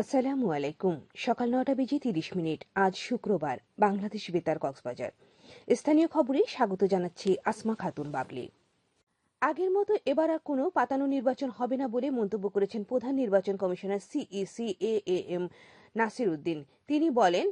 আসসালামু আলাইকুম। সকাল নটা বেজে তিরিশ মিনিট। আজ শুক্রবার। বাংলাদেশ বেতার, কক্সবাজার। স্থানীয় খবরে স্বাগত জানাচ্ছি আসমা খাতুন বাবলি। আগের মতো এবার আর কোনো পাতানো নির্বাচন হবে না বলে মন্তব্য করেছেন প্রধান নির্বাচন commissioner CEC A M Nasir Uddin. তিনি বলেন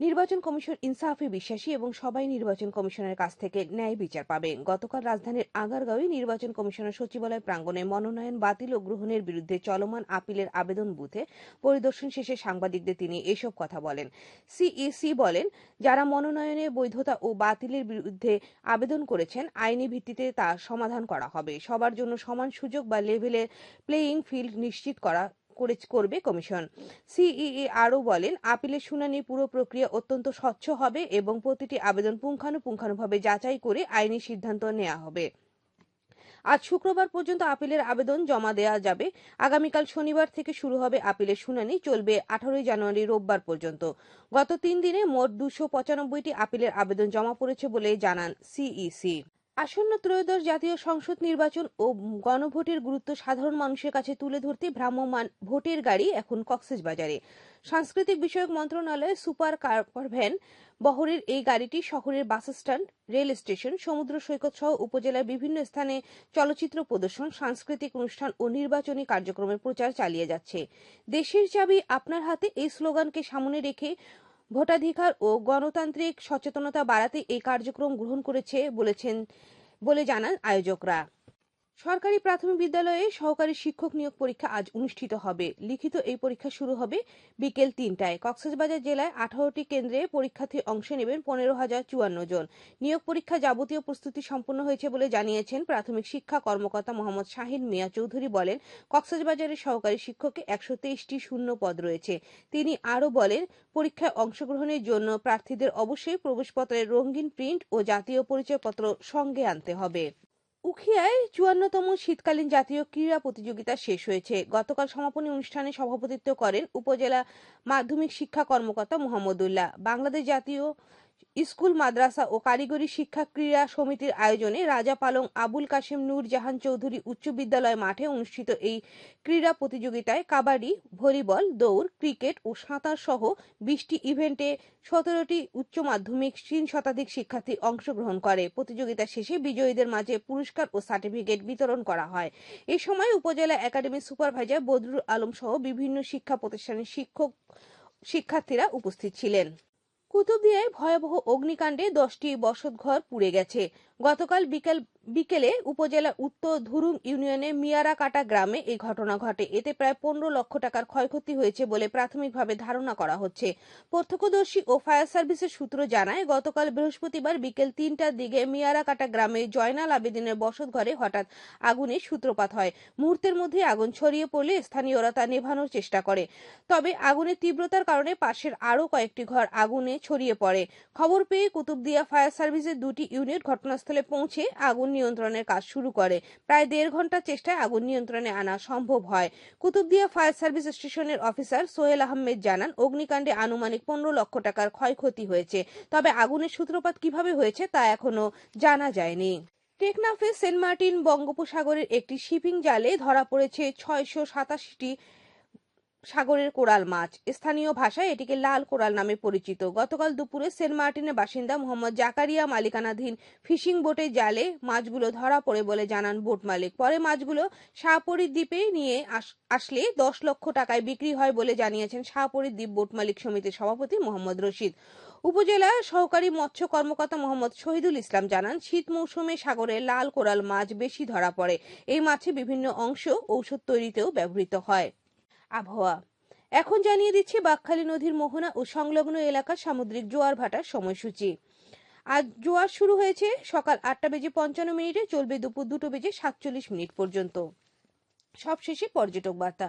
নির্বাচন কমিশন ইনসাফে বিশ্বাসী এবং সবাই নির্বাচন কমিশনের কাছ থেকে ন্যায় বিচার পাবে। গতকাল রাজধানীর আগারগাঁওয়ে নির্বাচন কমিশনের সচিবালয় প্রাঙ্গণে মনোনয়ন বাতিল ও গ্রহণের বিরুদ্ধে চলমান আপিলের আবেদন বুথে পরিদর্শন শেষে সাংবাদিকদের তিনি এসব কথা বলেন। সিইসি বলেন, যারা মনোনয়নে বৈধতা ও বাতিলের বিরুদ্ধে আবেদন করেছেন, আইনি ভিত্তিতে তা সমাধান করা হবে। সবার জন্য সমান সুযোগ বা লেভেলের প্লেয়িং ফিল্ড নিশ্চিত করা করে করবে কমিশন। সিইএ আরও বলেন, আপিলের শুনানি পুরো প্রক্রিয়া অত্যন্ত স্বচ্ছ হবে এবং প্রতিটি আবেদন পুঙ্খানুপুঙ্খানুভাবে যাচাই করে আইনি সিদ্ধান্ত নেওয়া হবে। আজ শুক্রবার পর্যন্ত আপিলের আবেদন জমা দেওয়া যাবে। আগামীকাল শনিবার থেকে শুরু হবে আপিলের শুনানি, চলবে আঠারোই জানুয়ারি রোববার পর্যন্ত। গত তিন দিনে মোট দুশো পঁচানব্বইটি আপিলের আবেদন জমা পড়েছে বলে জানান সিইসি। আসন্ন ত্রয়োদশ জাতীয় সংসদ নির্বাচন ও গণভোটের গুরুত্ব সাধারণ মানুষের কাছে তুলে ধরতে ভ্রাম্যমান ভোটের গাড়ি এখন কক্সেস বাজারে সাংস্কৃতিক বিষয়ক মন্ত্রণালয়ের সুপার কার ভ্যান বহরের এই গাড়িটি শহরের বাস স্ট্যান্ড, রেল স্টেশন, সমুদ্র সৈকত সহ উপজেলার বিভিন্ন স্থানে চলচ্চিত্র প্রদর্শন, সাংস্কৃতিক অনুষ্ঠান ও নির্বাচনী কার্যক্রমের প্রচার চালিয়ে যাচ্ছে। দেশের চাবি আপনার হাতে এই স্লোগানকে সামনে রেখে ভোটাধিকার ও গণতান্ত্রিক সচেতনতা বাড়াতে এই কার্যক্রম গ্রহণ করেছে বলেছেন বলে জানান আয়োজকরা। সরকারি প্রাথমিক বিদ্যালয়ে সহকারী শিক্ষক নিয়োগ পরীক্ষা আজ অনুষ্ঠিত হবে। লিখিত এই পরীক্ষা শুরু হবে বিকেল তিনটায়। কক্সবাজার জেলায় আঠারোটি কেন্দ্রে পরীক্ষার্থী অংশ নেবেন পনেরো হাজার চুয়ান্ন জন। নিয়োগ পরীক্ষা যাবতীয় প্রস্তুতি সম্পন্ন হয়েছে বলে জানিয়েছেন প্রাথমিক শিক্ষা কর্মকর্তা মোহাম্মদ শাহিন মিয়া চৌধুরী বলেন, কক্সবাজারের সহকারী শিক্ষকে একশো তেইশটি শূন্য পদ রয়েছে। তিনি আরও বলেন, পরীক্ষায় অংশগ্রহণের জন্য প্রার্থীদের অবশ্যই প্রবেশপত্রের রঙিন প্রিন্ট ও জাতীয় পরিচয়পত্র সঙ্গে আনতে হবে। উখিয়ায় চুয়ান্নতম শীতকালীন জাতীয় ক্রীড়া প্রতিযোগিতা শেষ হয়েছে। গতকাল সমাপনী অনুষ্ঠানে সভাপতিত্ব করেন উপজেলা মাধ্যমিক শিক্ষা কর্মকর্তা মোহাম্মদুল্লাহ। বাংলাদেশ জাতীয় স্কুল, মাদ্রাসা ও কারিগরি শিক্ষা ক্রীড়া সমিতির আয়োজনে রাজা পালং আবুল কাশেম নূর জাহান চৌধুরী উচ্চ বিদ্যালয় মাঠে অনুষ্ঠিত এই ক্রীড়া প্রতিযোগিতায় কাবাডি, ভলিবল, দৌড়, ক্রিকেট ও সাঁতার সহ বিশটি ইভেন্টে সতেরোটি উচ্চ মাধ্যমিক, তিন শতাধিক শিক্ষার্থী অংশগ্রহণ করে। প্রতিযোগিতা শেষে বিজয়ীদের মাঝে পুরস্কার ও সার্টিফিকেট বিতরণ করা হয়। এ সময় উপজেলা একাডেমির সুপারভাইজার বদরুল আলম সহ বিভিন্ন শিক্ষা প্রতিষ্ঠানের শিক্ষক, শিক্ষার্থীরা উপস্থিত ছিলেন। কুতুবদিয়ায় ভয়াবহ অগ্নিকাণ্ডে দশটি বসতঘর পুড়ে গেছে। গতকাল বিকেল, বিকেলে উপজেলার উত্তর ধুরুং ইউনিয়নের মিয়ারাকাটা গ্রামে এই ঘটনা ঘটে। এতে প্রায় পনেরো লক্ষ টাকার ক্ষয়ক্ষতি হয়েছে বলে প্রাথমিকভাবে ধারণা করা হচ্ছে। প্রত্যক্ষদর্শী ও ফায়ার সার্ভিসের সূত্র জানায়, গতকাল বৃহস্পতিবার বিকেল তিনটার দিকে মিয়ারাকাটা গ্রামে জয়নাল আবেদিনের বসত ঘরে হঠাৎ আগুনের সূত্রপাত হয়। মুহূর্তের মধ্যে আগুন ছড়িয়ে পড়লে স্থানীয়রা তা নেভানোর চেষ্টা করে। তবে আগুনের তীব্রতার কারণে পাশের আরও কয়েকটি ঘর আগুনে ছড়িয়ে পড়ে। খবর পেয়ে কুতুবদিয়া ফায়ার সার্ভিসের দুটি ইউনিট ঘটনাস্থলে পৌঁছে আগুন নিয়ন্ত্রণের কাজ শুরু করে। প্রায় দেড় ঘণ্টার চেষ্টায় আগুন নিয়ন্ত্রণে আনা সম্ভব হয়। কুতুবদিয়া ফায়ার সার্ভিস স্টেশনের অফিসার সোহেল আহমেদ জানান, অগ্নিকাণ্ডে আনুমানিক পনেরো লক্ষ টাকার ক্ষয়ক্ষতি হয়েছে। তবে আগুনের সূত্রপাত কীভাবে হয়েছে তা এখনও জানা যায়নি। টেকনাফে সেন্ট মার্টিন বঙ্গোপসাগরের একটি শিপিং জালে ধরা পড়েছে ছয়শো সাতাশিটি সাগরের কোরাল মাছ। স্থানীয় ভাষায় এটিকে লাল কোরাল নামে পরিচিত। গতকাল দুপুরে সেন্ট মার্টিনের বাসিন্দা মোহাম্মদ জাকারিয়া মালিকানাধীন ফিশিং বোটে জালে মাছগুলো ধরা পড়ে বলে জানান বোট মালিক। পরে মাছগুলো শাহপরী দ্বীপে নিয়ে আসলে দশ লক্ষ টাকায় বিক্রি হয় বলে জানিয়েছেন শাহপরী দ্বীপ বোট মালিক সমিতির সভাপতি মোহাম্মদ রশিদ। উপজেলা সহকারী মৎস্য কর্মকর্তা মোহাম্মদ শহীদুল ইসলাম জানান, শীত মৌসুমে সাগরে লাল কোরাল মাছ বেশি ধরা পড়ে। এই মাছে বিভিন্ন অংশ ঔষধ তৈরিতেও ব্যবহৃত হয়। আবহাওয়া। এখন জানিয়ে দিচ্ছি বাকখালী নদীর মোহনা ও সংলগ্ন এলাকার সামুদ্রিক জোয়ার ভাটার সময়সূচি। আজ জোয়ার শুরু হয়েছে সকাল আটটা বেজে পঞ্চান্ন মিনিটে, চলবে দুপুর দুটো বেজে সাতচল্লিশ মিনিট পর্যন্ত। সবশেষে পর্যটক বার্তা।